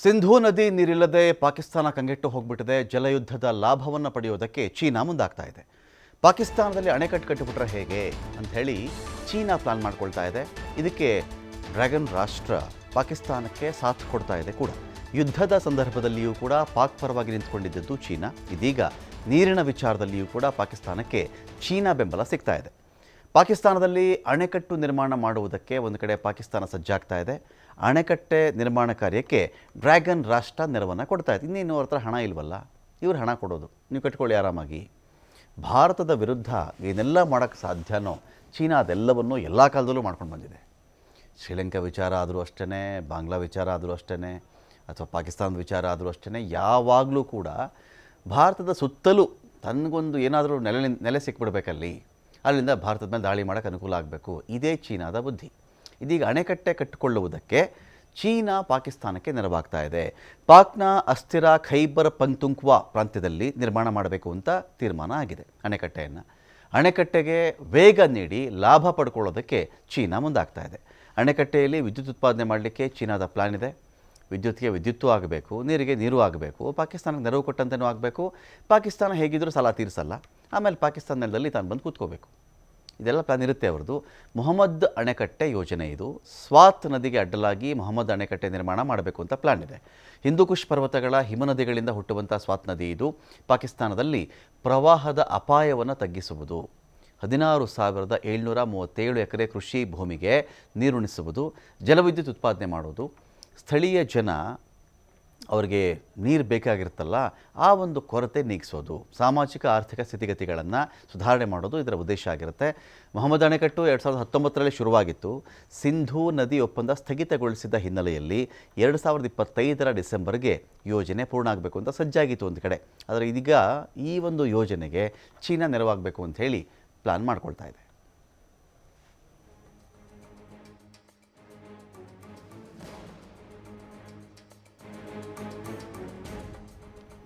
ಸಿಂಧೂ ನದಿ ನೀರಿಲ್ಲದೆ ಪಾಕಿಸ್ತಾನ ಕಂಗೆಟ್ಟು ಹೋಗ್ಬಿಟ್ಟಿದೆ. ಜಲಯುದ್ಧದ ಲಾಭವನ್ನು ಪಡೆಯೋದಕ್ಕೆ ಚೀನಾ ಮುಂದಾಗ್ತಾ ಇದೆ. ಪಾಕಿಸ್ತಾನದಲ್ಲಿ ಅಣೆಕಟ್ಟು ಕಟ್ಟಿಬಿಟ್ರೆ ಹೇಗೆ ಅಂತ ಹೇಳಿ ಚೀನಾ ಪ್ಲಾನ್ ಮಾಡ್ಕೊಳ್ತಾ ಇದೆ. ಇದಕ್ಕೆ ಡ್ರ್ಯಾಗನ್ ರಾಷ್ಟ್ರ ಪಾಕಿಸ್ತಾನಕ್ಕೆ ಸಾಥ್ ಕೊಡ್ತಾ ಇದೆ ಕೂಡ. ಯುದ್ಧದ ಸಂದರ್ಭದಲ್ಲಿಯೂ ಕೂಡ ಪಾಕ್ ಪರವಾಗಿ ನಿಂತ್ಕೊಂಡಿದ್ದದ್ದು ಚೀನಾ. ಇದೀಗ ನೀರಿನ ವಿಚಾರದಲ್ಲಿಯೂ ಕೂಡ ಪಾಕಿಸ್ತಾನಕ್ಕೆ ಚೀನಾ ಬೆಂಬಲ ಸಿಗ್ತಾ ಇದೆ. ಪಾಕಿಸ್ತಾನದಲ್ಲಿ ಅಣೆಕಟ್ಟು ನಿರ್ಮಾಣ ಮಾಡುವುದಕ್ಕೆ ಒಂದು ಕಡೆ ಪಾಕಿಸ್ತಾನ ಸಜ್ಜಾಗ್ತಾ ಇದೆ. ಅಣೆಕಟ್ಟೆ ನಿರ್ಮಾಣ ಕಾರ್ಯಕ್ಕೆ ಡ್ರ್ಯಾಗನ್ ರಾಷ್ಟ್ರ ನೆರವನ್ನು ಕೊಡ್ತಾ ಇದೆ. ಇನ್ನೇನು ಅವ್ರ ಹತ್ರ ಹಣ ಇಲ್ವಲ್ಲ? ಇವ್ರು ಹಣ ಕೊಡೋದು. ನೀವು ಕಟ್ಕೊಳ್ಳಿ ಆರಾಮಾಗಿ. ಭಾರತದ ವಿರುದ್ಧ ಏನೆಲ್ಲ ಮಾಡೋಕ್ಕೆ ಸಾಧ್ಯನೋ ಚೀನಾ ಅದೆಲ್ಲವನ್ನು ಎಲ್ಲ ಕಾಲದಲ್ಲೂ ಮಾಡ್ಕೊಂಡು ಬಂದಿದೆ. ಶ್ರೀಲಂಕಾ ವಿಚಾರ ಆದರೂ ಅಷ್ಟೇ ಬಾಂಗ್ಲಾ ವಿಚಾರ ಆದರೂ ಅಷ್ಟೇ ಅಥವಾ ಪಾಕಿಸ್ತಾನದ ವಿಚಾರ ಆದರೂ ಅಷ್ಟೇ ಯಾವಾಗಲೂ ಕೂಡ ಭಾರತದ ಸುತ್ತಲೂ ತನಗೊಂದು ಏನಾದರೂ ನೆಲೆ ನೆಲೆ ಸಿಕ್ಬಿಡ್ಬೇಕಲ್ಲಿ. ಅಲ್ಲಿಂದ ಭಾರತದ ಮೇಲೆ ದಾಳಿ ಮಾಡೋಕ್ಕೆ ಅನುಕೂಲ ಆಗಬೇಕು. ಇದೇ ಚೀನಾದ ಬುದ್ಧಿ. ಇದೀಗ ಅಣೆಕಟ್ಟೆ ಕಟ್ಟಿಕೊಳ್ಳುವುದಕ್ಕೆ ಚೀನಾ ಪಾಕಿಸ್ತಾನಕ್ಕೆ ನೆರವಾಗ್ತಾ ಇದೆ. ಪಾಕ್ನ ಅಸ್ಥಿರ ಖೈಬರ್ ಪಂತುಂಕ್ವಾ ಪ್ರಾಂತ್ಯದಲ್ಲಿ ನಿರ್ಮಾಣ ಮಾಡಬೇಕು ಅಂತ ತೀರ್ಮಾನ ಆಗಿದೆ ಅಣೆಕಟ್ಟೆಯನ್ನು. ಅಣೆಕಟ್ಟೆಗೆ ವೇಗ ನೀಡಿ ಲಾಭ ಪಡ್ಕೊಳ್ಳೋದಕ್ಕೆ ಚೀನಾ ಮುಂದಾಗ್ತಾ ಇದೆ. ಅಣೆಕಟ್ಟೆಯಲ್ಲಿ ವಿದ್ಯುತ್ ಉತ್ಪಾದನೆ ಮಾಡಲಿಕ್ಕೆ ಚೀನಾದ ಪ್ಲಾನ್ ಇದೆ. ವಿದ್ಯುತ್ಗೆ ವಿದ್ಯುತ್ತು ಆಗಬೇಕು, ನೀರಿಗೆ ನೀರು ಆಗಬೇಕು, ಪಾಕಿಸ್ತಾನಕ್ಕೆ ನೆರವು ಕೊಟ್ಟಂತೆಯೂ ಆಗಬೇಕು. ಪಾಕಿಸ್ತಾನ ಹೇಗಿದ್ದರೂ ಸಾಲ ತೀರಿಸಲ್ಲ. ಆಮೇಲೆ ಪಾಕಿಸ್ತಾನ ನೆಲದಲ್ಲಿ ತಾನು ಬಂದು ಕೂತ್ಕೋಬೇಕು. ಇದೆಲ್ಲ ಪ್ಲಾನ್ ಇರುತ್ತೆ ಅವ್ರದ್ದು. ಮೊಹಮ್ಮದ್ ಅಣೆಕಟ್ಟೆ ಯೋಜನೆ ಇದು. ಸ್ವಾತ್ ನದಿಗೆ ಅಡ್ಡಲಾಗಿ ಮೊಹಮ್ಮದ್ ಅಣೆಕಟ್ಟೆ ನಿರ್ಮಾಣ ಮಾಡಬೇಕು ಅಂತ ಪ್ಲಾನ್ ಇದೆ. ಹಿಂದೂಕುಷ್ ಪರ್ವತಗಳ ಹಿಮನದಿಗಳಿಂದ ಹುಟ್ಟುವಂಥ ಸ್ವಾತ್ ನದಿ ಇದು. ಪಾಕಿಸ್ತಾನದಲ್ಲಿ ಪ್ರವಾಹದ ಅಪಾಯವನ್ನು ತಗ್ಗಿಸುವುದು. ಹದಿನಾರು ಸಾವಿರದ ಏಳ್ನೂರ ಮೂವತ್ತೇಳು ಎಕರೆ ಕೃಷಿ ಭೂಮಿಗೆ ನೀರುಣಿಸುವುದು. ಜಲವಿದ್ಯುತ್ ಉತ್ಪಾದನೆ ಮಾಡುವುದು. ಸ್ಥಳೀಯ ಜನ ಅವರಿಗೆ ನೀರು ಬೇಕಾಗಿರುತ್ತಲ್ಲ, ಆ ಒಂದು ಕೊರತೆ ನೀಗಿಸೋದು, ಸಾಮಾಜಿಕ ಆರ್ಥಿಕ ಸ್ಥಿತಿಗತಿಗಳನ್ನು ಸುಧಾರಣೆ ಮಾಡೋದು ಇದರ ಉದ್ದೇಶ ಆಗಿರುತ್ತೆ. ಮೊಹಮ್ಮದ್ ಅಣೆಕಟ್ಟು ಎರಡು ಸಾವಿರದ ಹತ್ತೊಂಬತ್ತರಲ್ಲಿ ಶುರುವಾಗಿತ್ತು. ಸಿಂಧೂ ನದಿ ಒಪ್ಪಂದ ಸ್ಥಗಿತಗೊಳಿಸಿದ ಹಿನ್ನೆಲೆಯಲ್ಲಿ ಎರಡು ಸಾವಿರದ ಇಪ್ಪತ್ತೈದರ ಡಿಸೆಂಬರ್ಗೆ ಯೋಜನೆ ಪೂರ್ಣ ಆಗಬೇಕು ಅಂತ ಸಜ್ಜಾಗಿತ್ತು ಒಂದು ಕಡೆ. ಆದರೆ ಇದೀಗ ಈ ಒಂದು ಯೋಜನೆಗೆ ಚೀನಾ ನೆರವಾಗಬೇಕು ಅಂತ ಹೇಳಿ ಪ್ಲಾನ್ ಮಾಡ್ಕೊಳ್ತಾ ಇದೆ.